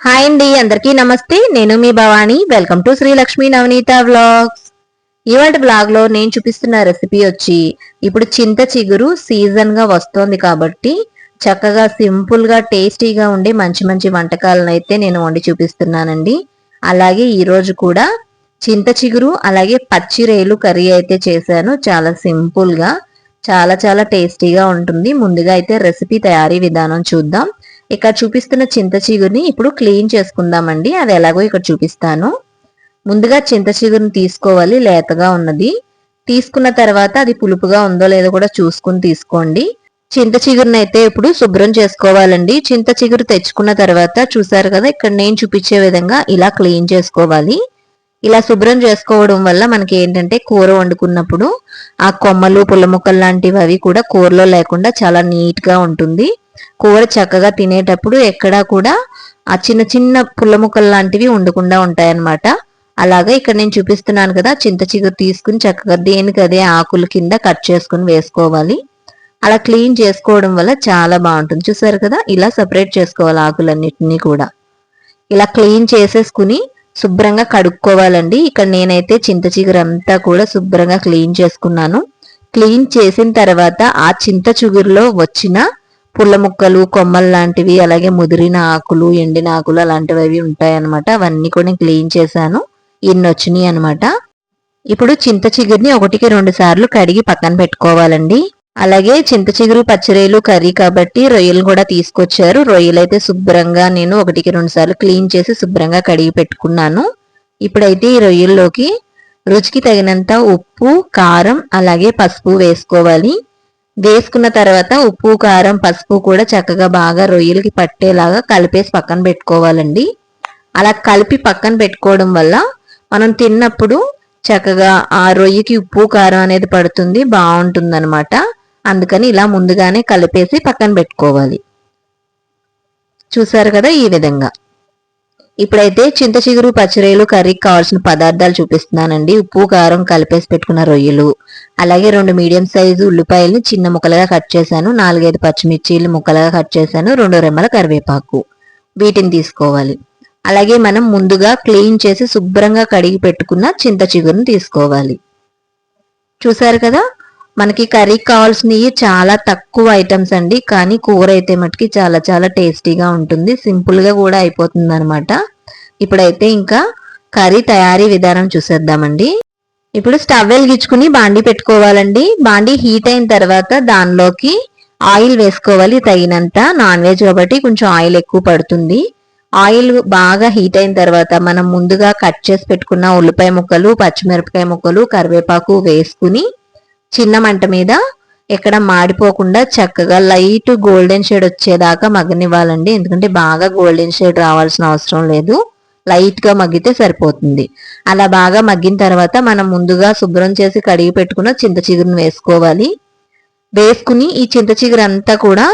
Hi అండి అందరికీ నమస్తే. నేను మీ Bhavani. Welcome to Sri Lakshmi Navaneetha vlogs. ఇవాళ బ్లాగ్లో నేను చూపిస్తున్న రెసిపీ వచ్చి ఇప్పుడు చింత చిగురు సీజన్గా వస్తోంది కాబట్టి చక్కగా సింపుల్గా టేస్టీగా ఉండే మంచి మంచి వంటకాలను అయితే నేను వండి చూపిస్తున్నానండి. అలాగే ఈ రోజు కూడా చింత చిగురు అలాగే పచ్చిరేలు కర్రీ అయితే చేశాను. చాలా సింపుల్గా చాలా చాలా టేస్టీగా ఉంటుంది. ముందుగా అయితే రెసిపీ తయారీ విధానం చూద్దాం. ఇక్కడ చూపిస్తున్న చింత చిగురిని ఇప్పుడు క్లీన్ చేసుకుందామండి. అది ఎలాగో ఇక్కడ చూపిస్తాను. ముందుగా చింత చిగురుని తీసుకోవాలి లేతగా ఉన్నది. తీసుకున్న తర్వాత అది పులుపుగా ఉందో లేదో కూడా చూసుకుని తీసుకోండి. చింత చిగురుని అయితే ఇప్పుడు శుభ్రం చేసుకోవాలండి. చింత చిగురు తెచ్చుకున్న తర్వాత చూసారు కదా ఇక్కడ నేను చూపించే విధంగా ఇలా క్లీన్ చేసుకోవాలి. ఇలా శుభ్రం చేసుకోవడం వల్ల మనకి ఏంటంటే కూర వండుకున్నప్పుడు ఆ కొమ్మలు పుల్ల ముక్కలు లాంటివి అవి కూడా కూరలో లేకుండా చాలా నీట్గా ఉంటుంది. కూర చక్కగా తినేటప్పుడు ఎక్కడా కూడా ఆ చిన్న చిన్న పుల్ల ముక్కలు లాంటివి ఉండకుండా ఉంటాయన్నమాట. అలాగే ఇక్కడ నేను చూపిస్తున్నాను కదా చింత చిగురు తీసుకుని చక్కగా దేనికి అదే ఆకుల కింద కట్ చేసుకుని వేసుకోవాలి. అలా క్లీన్ చేసుకోవడం వల్ల చాలా బాగుంటుంది. చూసారు కదా ఇలా సపరేట్ చేసుకోవాలి ఆకులన్నిటినీ కూడా. ఇలా క్లీన్ చేసేసుకుని శుభ్రంగా కడుక్కోవాలండి. ఇక్కడ నేనైతే చింతచిగురు అంతా కూడా శుభ్రంగా క్లీన్ చేసుకున్నాను. క్లీన్ చేసిన తర్వాత ఆ చింత చిగురులో వచ్చిన పుల్ల ముక్కలు కొమ్మలు లాంటివి అలాగే ముదిరిన ఆకులు ఎండిన ఆకులు అలాంటివి అవి ఉంటాయన్నమాట. అవన్నీ కూడా క్లీన్ చేశాను. ఇన్ని వచ్చినాయి అనమాట ఇప్పుడు చింత చిగురిని ఒకటికి రెండు సార్లు కడిగి పక్కన పెట్టుకోవాలండి. అలాగే చింత చిగురు పచ్చిరొయ్యలు కర్రీ కాబట్టి రొయ్యలు కూడా తీసుకొచ్చారు. రొయ్యలు అయితే శుభ్రంగా నేను ఒకటికి రెండు సార్లు క్లీన్ చేసి శుభ్రంగా కడిగి పెట్టుకున్నాను. ఇప్పుడైతే ఈ రొయ్యల్లోకి రుచికి తగినంత ఉప్పు కారం అలాగే పసుపు వేసుకోవాలి. వేసుకున్న తర్వాత ఉప్పు కారం పసుపు కూడా చక్కగా బాగా రొయ్యలకి పట్టేలాగా కలిపేసి పక్కన పెట్టుకోవాలండి. అలా కలిపి పక్కన పెట్టుకోవడం వల్ల మనం తిన్నప్పుడు చక్కగా ఆ రొయ్యకి ఉప్పు కారం అనేది పడుతుంది బాగుంటుంది అనమాట అందుకని ఇలా ముందుగానే కలిపేసి పక్కన పెట్టుకోవాలి. చూసారు కదా ఈ విధంగా. ఇప్పుడైతే చింత చిగురు పచ్చిరొయ్యలు కర్రీకి కావాల్సిన పదార్థాలు చూపిస్తున్నానండి. ఉప్పు కారం కలిపేసి పెట్టుకున్న రొయ్యలు. అలాగే రెండు మీడియం సైజు ఉల్లిపాయలని చిన్న ముక్కలుగా కట్ చేశాను. నాలుగైదు పచ్చిమిర్చీలు ముక్కలుగా కట్ చేశాను. రెండు రెమ్మల కరివేపాకు. వీటిని తీసుకోవాలి. అలాగే మనం ముందుగా క్లీన్ చేసి శుభ్రంగా కడిగి పెట్టుకున్న చింత చిగురుని తీసుకోవాలి. చూసారు కదా? మనకి కర్రీకి కావాల్సినవి చాలా తక్కువ ఐటమ్స్ అండి కానీ కూర అయితే మటుకి చాలా చాలా టేస్టీగా ఉంటుంది. సింపుల్గా కూడా అయిపోతుంది అనమాట ఇప్పుడైతే ఇంకా కర్రీ తయారీ విధానం చూసేద్దామండి. ఇప్పుడు స్టవ్ వెలిగించుకుని బాండి పెట్టుకోవాలండి. బాండి హీట్ అయిన తర్వాత దానిలోకి ఆయిల్ వేసుకోవాలి. తగినంత నాన్ వెజ్ కాబట్టి కొంచెం ఆయిల్ ఎక్కువ పడుతుంది. ఆయిల్ బాగా హీట్ అయిన తర్వాత మనం ముందుగా కట్ చేసి పెట్టుకున్న ఉల్లిపాయ ముక్కలు పచ్చిమిరపకాయ ముక్కలు కరివేపాకు వేసుకుని చిన్న మంట మీద ఎక్కడ మాడిపోకుండా చక్కగా లైట్ గోల్డెన్ షేడ్ వచ్చేదాకా మగ్గనివ్వాలండి. ఎందుకంటే బాగా గోల్డెన్ షేడ్ రావాల్సిన అవసరం లేదు. లైట్గా మగ్గితే సరిపోతుంది. అలా బాగా మగ్గిన తర్వాత మనం ముందుగా శుభ్రం చేసి కడిగి పెట్టుకున్న చింత చిగురుని వేసుకోవాలి. వేసుకుని ఈ చింత చిగురు అంతా కూడా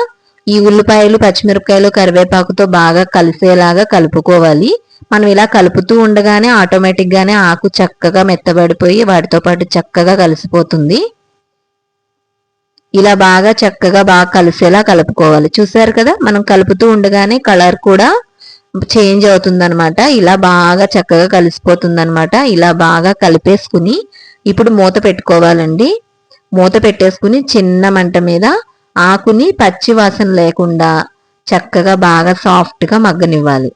ఈ ఉల్లిపాయలు పచ్చిమిరపకాయలు కరివేపాకుతో బాగా కలిసేలాగా కలుపుకోవాలి. మనం ఇలా కలుపుతూ ఉండగానే ఆటోమేటిక్గానే ఆకు చక్కగా మెత్తబడిపోయి వాటితో పాటు చక్కగా కలిసిపోతుంది. ఇలా బాగా చక్కగా బాగా కలిసేలా కలుపుకోవాలి. చూసారు కదా? మనం కలుపుతూ ఉండగానే కలర్ కూడా చేంజ్ అవుతుందనమాట ఇలా బాగా చక్కగా కలిసిపోతుందనమాట ఇలా బాగా కలిపేసుకుని ఇప్పుడు మూత పెట్టుకోవాలండి. మూత పెట్టేసుకుని చిన్న మంట మీద ఆకుని పచ్చి వాసన లేకుండా చక్కగా బాగా సాఫ్ట్గా మగ్గనివ్వాలి.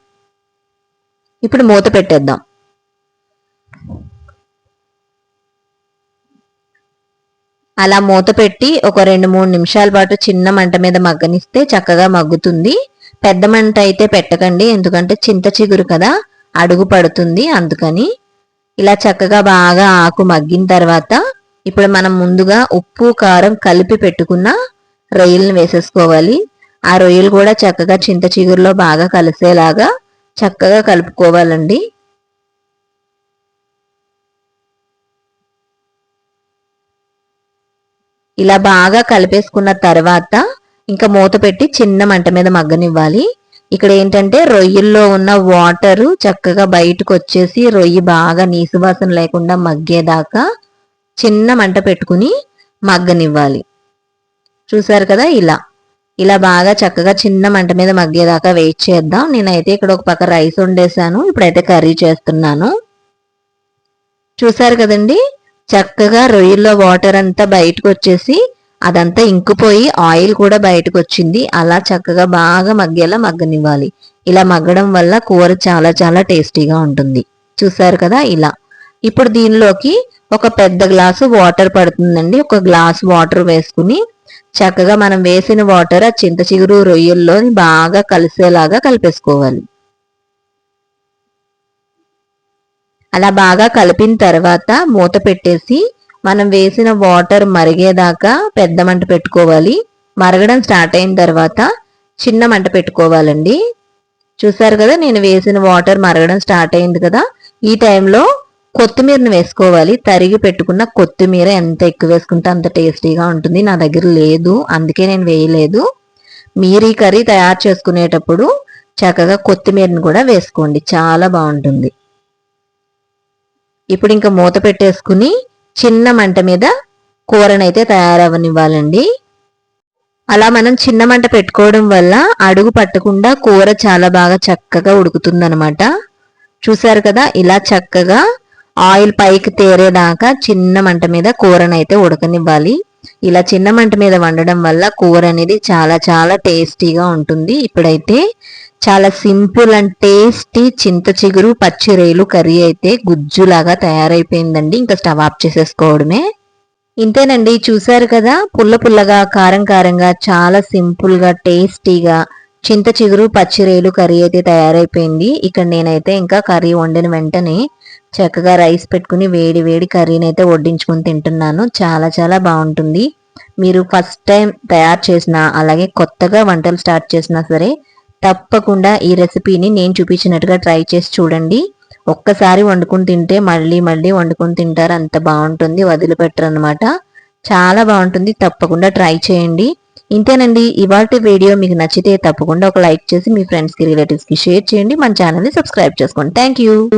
ఇప్పుడు మూత పెట్టేద్దాం. అలా మూత పెట్టి ఒక రెండు మూడు నిమిషాల పాటు చిన్న మంట మీద మగ్గనిస్తే చక్కగా మగ్గుతుంది. పెద్ద మంట అయితే పెట్టకండి ఎందుకంటే చింత చిగురు కదా అడుగు పడుతుంది అందుకని. ఇలా చక్కగా బాగా ఆకు మగ్గిన తర్వాత ఇప్పుడు మనం ముందుగా ఉప్పు కారం కలిపి పెట్టుకున్న రొయ్యలను వేసేసుకోవాలి. ఆ రొయ్యలు కూడా చక్కగా చింత చిగురులో బాగా కలిసేలాగా చక్కగా కలుపుకోవాలండి. ఇలా బాగా కలిపేసుకున్న తర్వాత ఇంకా మూత పెట్టి చిన్న మంట మీద మగ్గనివ్వాలి. ఇక్కడ ఏంటంటే రొయ్యల్లో ఉన్న వాటరు చక్కగా బయటకు వచ్చేసి రొయ్యి బాగా నీసు వాసన లేకుండా మగ్గేదాకా చిన్న మంట పెట్టుకుని మగ్గనివ్వాలి. చూసారు కదా ఇలా. ఇలా బాగా చక్కగా చిన్న మంట మీద మగ్గేదాకా వెయిట్ చేద్దాం. నేనైతే ఇక్కడ ఒక పక్క రైస్ వండేసాను. ఇప్పుడైతే కర్రీ చేస్తున్నాను. చూసారు కదండి? చక్కగా రొయ్యల్లో వాటర్ అంతా బయటకు వచ్చేసి అదంతా ఇంకుపోయి ఆయిల్ కూడా బయటకు వచ్చింది అలా చక్కగా బాగా మగ్గేలా మగ్గనివ్వాలి. ఇలా మగ్గడం వల్ల కూర చాలా చాలా టేస్టీగా ఉంటుంది. చూసారు కదా ఇలా. ఇప్పుడు దీనిలోకి ఒక పెద్ద గ్లాసు వాటర్ పడుతుందండి. ఒక గ్లాస్ వాటర్ వేసుకుని చక్కగా మనం వేసిన వాటర్ ఆ చింత చిగురు రొయ్యల్లో బాగా కలిసేలాగా కలిపేసుకోవాలి. అలా బాగా కలిపిన తర్వాత మూత పెట్టేసి మనం వేసిన వాటర్ మరిగేదాకా పెద్ద మంట పెట్టుకోవాలి. మరగడం స్టార్ట్ అయిన తర్వాత చిన్న మంట పెట్టుకోవాలండి. చూసారు కదా నేను వేసిన వాటర్ మరగడం స్టార్ట్ అయింది కదా. ఈ టైంలో కొత్తిమీరని వేసుకోవాలి. తరిగి పెట్టుకున్న కొత్తిమీర ఎంత ఎక్కువ వేసుకుంటే అంత టేస్టీగా ఉంటుంది. నా దగ్గర లేదు అందుకే నేను వేయలేదు. మీరు ఈ కర్రీ తయారు చేసుకునేటప్పుడు చక్కగా కొత్తిమీరను కూడా వేసుకోండి. చాలా బాగుంటుంది. ఇప్పుడు ఇంకా మూత పెట్టేసుకుని చిన్న మంట మీద కూరనైతే తయారవనివ్వాలండి అలా మనం చిన్న మంట పెట్టుకోవడం వల్ల అడుగు పట్టకుండా కూర చాలా బాగా చక్కగా ఉడుకుతుందనమాట చూసారు కదా ఇలా చక్కగా ఆయిల్ పైకి తేరేదాకా చిన్న మంట మీద కూరనైతే ఉడకనివ్వాలి. ఇలా చిన్న మంట మీద వండడం వల్ల కూర అనేది చాలా చాలా టేస్టీగా ఉంటుంది. ఇప్పుడైతే చాలా సింపుల్ అండ్ టేస్టీ చింత చిగురు పచ్చిరేలు కర్రీ అయితే గుజ్జులాగా తయారైపోయిందండి. ఇంకా స్టవ్ ఆఫ్ చేసేసుకోవడమే. ఇంతేనండి చూసారు కదా పుల్ల పుల్లగా కారం కారంగా చాలా సింపుల్గా టేస్టీగా చింత చిగురు పచ్చిరేలు కర్రీ అయితే తయారైపోయింది. ఇక్కడ నేనైతే ఇంకా కర్రీ వండిన వెంటనే చక్కగా రైస్ పెట్టుకుని వేడి వేడి కర్రీని అయితే వడ్డించుకుని తింటున్నాను. చాలా చాలా బాగుంటుంది. మీరు ఫస్ట్ టైం తయారు చేసిన అలాగే కొత్తగా వంటలు స్టార్ట్ చేసినా సరే తప్పకుండా ఈ రెసిపీని నేను చూపించినట్టుగా ట్రై చేసి చూడండి. ఒక్కసారి వండుకుని తింటే మళ్ళీ మళ్ళీ వండుకుని తింటారు. అంత బాగుంటుంది. వదిలిపెట్టరు అనమాట చాలా బాగుంటుంది. తప్పకుండా ట్రై చేయండి. ఇంతేనండి. ఇవాళ వీడియో మీకు నచ్చితే తప్పకుండా ఒక లైక్ చేసి మీ ఫ్రెండ్స్కి రిలేటివ్స్కి షేర్ చేయండి. మన ఛానల్ని సబ్స్క్రైబ్ చేసుకోండి. Thank you.